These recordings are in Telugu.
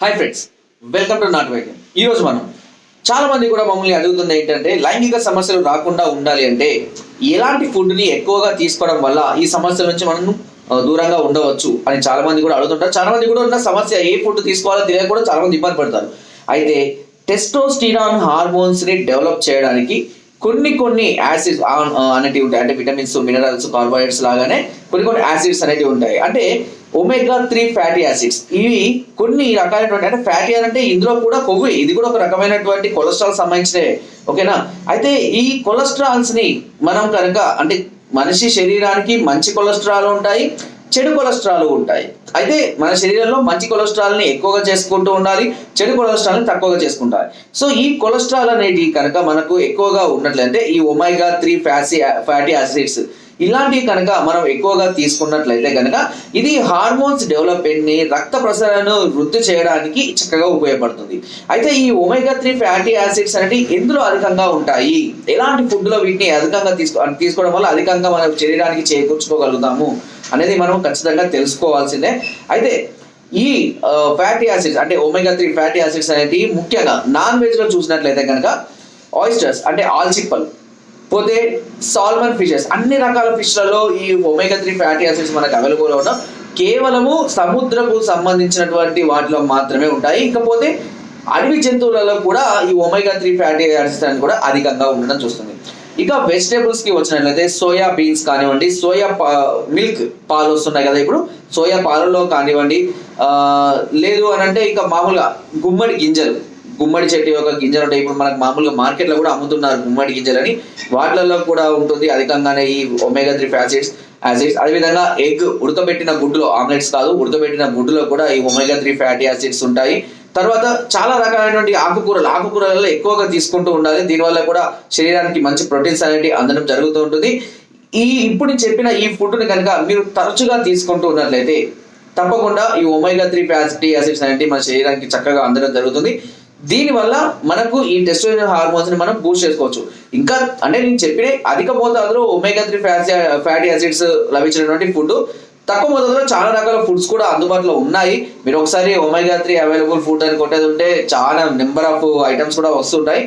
హాయ్ ఫ్రెండ్స్ వెల్కమ్ టు నాట్ వైద్యం ఈరోజు మనం చాలా మంది కూడా మమ్మల్ని అడుగుతుంది ఏంటంటే లైంగిక సమస్యలు రాకుండా ఉండాలి అంటే ఎలాంటి ఫుడ్ని ఎక్కువగా తీసుకోవడం వల్ల ఈ సమస్యల నుంచి మనం దూరంగా ఉండవచ్చు అని చాలా మంది కూడా అడుగుతుంటారు. చాలా మంది కూడా ఉన్న సమస్య ఏ ఫుడ్ తీసుకోవాలో తెలియక కూడా చాలా మంది ఇబ్బంది పడతారు. అయితే టెస్టోస్టిరాన్ హార్మోన్స్ని డెవలప్ చేయడానికి కొన్ని కొన్ని యాసిడ్స్ uh, అనేటివి ఉంటాయి. అంటే విటమిన్స్ మినరల్స్ కార్బోహైడ్రేట్స్ లాగానే కొన్ని కొన్ని యాసిడ్స్ అనేటివి ఉంటాయి. అంటే ఒమేగా త్రీ ఫ్యాటీ యాసిడ్స్ ఇవి కొన్ని రకాలైనటువంటి అంటే ఫ్యాటీ అంటే ఇందులో కూడా కొవ్వు. ఇది కూడా ఒక రకమైనటువంటి కొలెస్ట్రాల్ సంబంధించినవి. ఓకేనా? అయితే ఈ కొలెస్ట్రాల్స్ని మనం కనుక అంటే మనిషి శరీరానికి మంచి కొలెస్ట్రాల్ ఉంటాయి చెడు కొలెస్ట్రాల్ ఉంటాయి. అయితే మన శరీరంలో మంచి కొలెస్ట్రాల్ని ఎక్కువగా చేసుకుంటూ ఉండాలి చెడు కొలెస్ట్రాల్ని తక్కువగా చేసుకుంటాలి. సో ఈ కొలెస్ట్రాల్ అనేది కనుక మనకు ఎక్కువగా ఉన్నట్లయితే ఈ ఒమైగా త్రీ ఫ్యాసీ ఫ్యాటీ యాసిడ్స్ ఇలాంటివి కనుక మనం ఎక్కువగా తీసుకున్నట్లయితే కనుక ఇది హార్మోన్స్ డెవలప్మెంట్ని రక్త ప్రసరణను వృద్ధి చేయడానికి చక్కగా ఉపయోగపడుతుంది. అయితే ఈ ఒమేగా త్రీ ఫ్యాటీ యాసిడ్స్ అనేవి ఎందులో అధికంగా ఉంటాయి? ఎలాంటి ఫుడ్లో వీటిని అధికంగా తీసుకో తీసుకోవడం వల్ల అధికంగా మన శరీరానికి చేకూర్చుకోగలుగుతాము? అనేది మనం ఖచ్చితంగా తెలుసుకోవాల్సిందే. అయితే ఈ ఫ్యాటీ యాసిడ్స్ అంటే ఒమేగా త్రీ ఫ్యాటీ యాసిడ్స్ అనేవి ముఖ్యంగా నాన్ వెజ్లో చూసినట్లయితే కనుక ఆయిస్టర్స్ అంటే ఆల్చిప్పల్ పోతే సాల్మన్ ఫిషెస్ అన్ని రకాల ఫిష్లలో ఈ ఒమేగా త్రీ ఫ్యాటీ యాసిడ్స్ మనకు అవైలబుల్ ఉండడం కేవలము సముద్రపు సంబంధించినటువంటి వాటిలో మాత్రమే ఉంటాయి. ఇకపోతే అడవి జంతువులలో కూడా ఈ ఒమేగా త్రీ ఫ్యాటీ యాసిడ్స్ అనేది కూడా అధికంగా ఉండడం చూస్తుంది. ఇక వెజిటేబుల్స్కి వచ్చినట్లయితే సోయా బీన్స్ కానివ్వండి సోయా మిల్క్ పాలు వస్తున్నాయి కదా ఇప్పుడు సోయా పాలలో కానివ్వండి ఆ, లేదు అని అంటే ఇక మామూలుగా గుమ్మడి గింజలు గుమ్మడి చెట్టు యొక్క గింజలు ఉంటాయి ఇప్పుడు మనకు మామూలుగా మార్కెట్లో కూడా అమ్ముతున్నారు గుమ్మడి గింజలని వాటిలలో కూడా ఉంటుంది అధికంగానే ఈ ఒమేగా త్రీ యాసిడ్స్ యాసిడ్స్ అదేవిధంగా ఎగ్ ఉడకబెట్టిన గుడ్డులో ఆమ్లెట్స్ కాదు ఉడకబెట్టిన గుడ్డులో కూడా ఈ ఒమేగా త్రీ ఫ్యాటీ యాసిడ్స్ ఉంటాయి. తర్వాత చాలా రకాలైనటువంటి ఆకుకూరలు. ఆకుకూరలలో ఎక్కువగా తీసుకుంటూ ఉండాలి. దీనివల్ల కూడా శరీరానికి మంచి ప్రోటీన్స్ అనేవి అందడం జరుగుతూ ఉంటుంది. ఈ ఇప్పుడు చెప్పిన ఈ ఫుడ్ని కనుక మీరు తరచుగా తీసుకుంటూ ఉన్నట్లయితే తప్పకుండా ఈ ఒమైగా త్రీ ఫ్యాటీ యాసిడ్స్ అనేవి మన శరీరానికి చక్కగా అందడం జరుగుతుంది. దీనివల్ల మనకు ఈ టెస్టోజన్ హార్మోన్స్ని మనం బూస్ట్ చేసుకోవచ్చు. ఇంకా అంటే నేను చెప్పిన అధిక మోతాదులో ఒమేగా త్రీ ఫ్యాటీ యాసిడ్స్ లభించినటువంటి ఫుడ్ తక్కువ మొత్తంలో చాలా రకాల ఫుడ్స్ కూడా అందుబాటులో ఉన్నాయి. మీరు ఒకసారి ఒమేగా త్రీ అవైలబుల్ ఫుడ్ అని కొట్టేది ఉంటే చాలా నెంబర్ ఆఫ్ ఐటమ్స్ కూడా వస్తుంటాయి.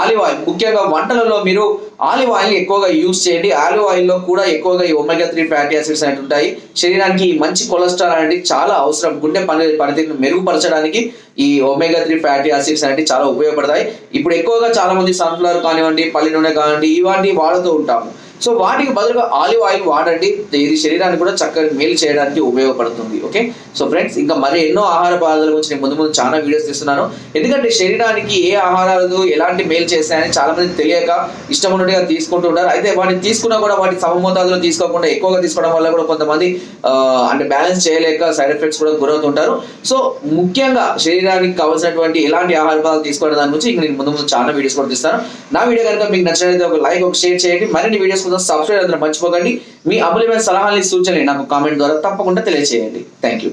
Olive oil. ముఖ్యంగా వంటలలో మీరు ఆలివ్ ఆయిల్ ఎక్కువగా యూజ్ చేయండి. ఆలివ్ ఆయిల్లో కూడా ఎక్కువగా ఈ ఒమేగా త్రీ ఫ్యాటీ యాసిడ్స్ అనేవి ఉంటాయి. శరీరానికి మంచి కొలెస్ట్రాల్ అనేది చాలా అవసరం. గుండె పని పనితీరును మెరుగుపరచడానికి ఈ ఒమేగా త్రీ ఫ్యాటీ యాసిడ్స్ అనేవి చాలా ఉపయోగపడతాయి. ఇప్పుడు ఎక్కువగా చాలా మంది సన్ఫ్లవర్ కానివ్వండి పల్లి నూనె కానివ్వండి ఇవన్నీ వాడుతూ ఉంటాము. సో వాటికి బదులుగా ఆలివ్ ఆయిల్ వాడండి. ఇది శరీరాన్ని కూడా చక్కగా మేలు చేయడానికి ఉపయోగపడుతుంది. ఓకే? సో ఫ్రెండ్స్ ఇంకా మరి ఎన్నో ఆహార పదార్థాల గురించి నేను ముందు ముందు చాలా వీడియోస్ తీస్తున్నాను. ఎందుకంటే శరీరానికి ఏ ఆహారాలు ఎలాంటి మేలు చేస్తాయని చాలా మంది తెలియక ఇష్టం ఉన్నట్టుగా తీసుకుంటూ ఉంటారు అయితే వాటిని తీసుకున్నా కూడా వాటి సమమోతాదులో తీసుకోకుండా ఎక్కువగా తీసుకోవడం వల్ల కూడా కొంతమంది అంటే బ్యాలెన్స్ చేయలేక సైడ్ ఎఫెక్ట్స్ కూడా గురవుతుంటారు. సో ముఖ్యంగా శరీరానికి కావాల్సినటువంటి ఎలాంటి ఆహార పదార్థాలు తీసుకోవడం దాని గురించి ఇంక నేను ముందు ముందు చాలా వీడియోస్ కూడా తీస్తాను. నా వీడియో కనుక మీకు నచ్చినట్లయితే ఒక లైక్ ఒక షేర్ చేయండి. మరిన్ని వీడియోస్ కోసం సబ్స్క్రైబ్ అందరూ మర్చిపోకండి. మీ అమూల్యమైన సలహాలని సూచనలు నాకు కామెంట్ ద్వారా తప్పకుండా తెలియజేయండి థ్యాంక్ యూ